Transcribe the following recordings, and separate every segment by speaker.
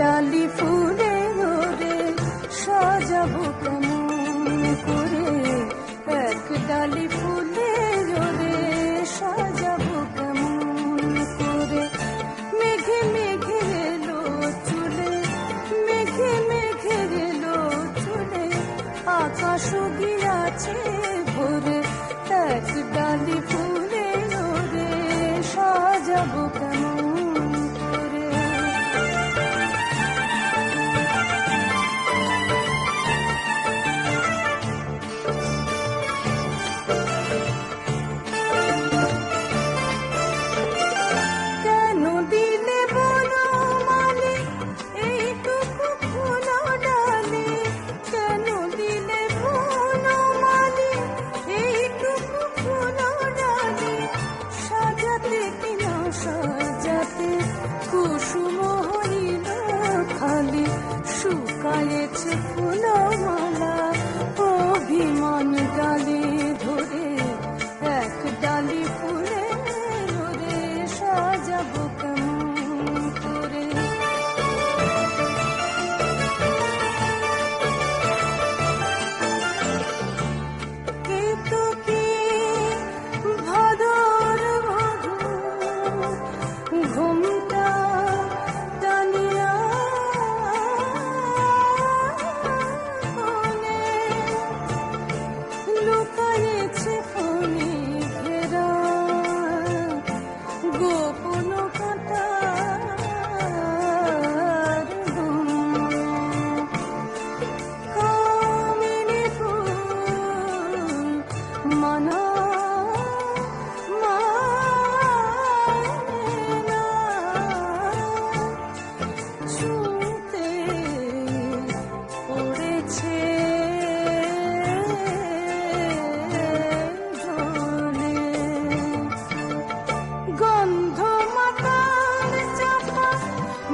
Speaker 1: ডালি ফুলে ওরে সাজাবো কেমন করে। এক ডালি ফুলে ওরে সাজাবো কেমন করে। মেঘে মেঘে এলো চুলে, মেঘে মেঘে এলো চুলে। আকাশ গিয়াছে শুকায়েছে ফুলো মালা অভিমান ডালে ধরে, এক ডালি ফুলে রে সাজাবো কেমন করে। কেতকী ভাদর মধু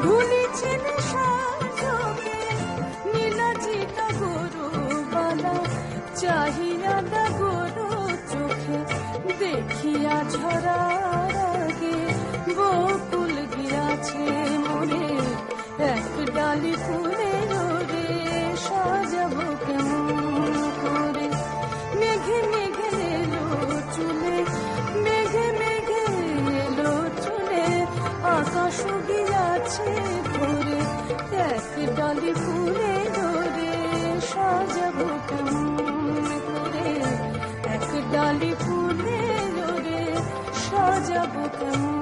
Speaker 1: ভুলিছিল সাজকে নীলাজিটা গরু বালা, চাহিয়া দা গরু চোখে, দেখিয়া ঝরার আগে, বকুল গিয়াছে মনে ফুলে সাজাবো কেমন? ডালি ফুলে রে সাজাবো কেমন?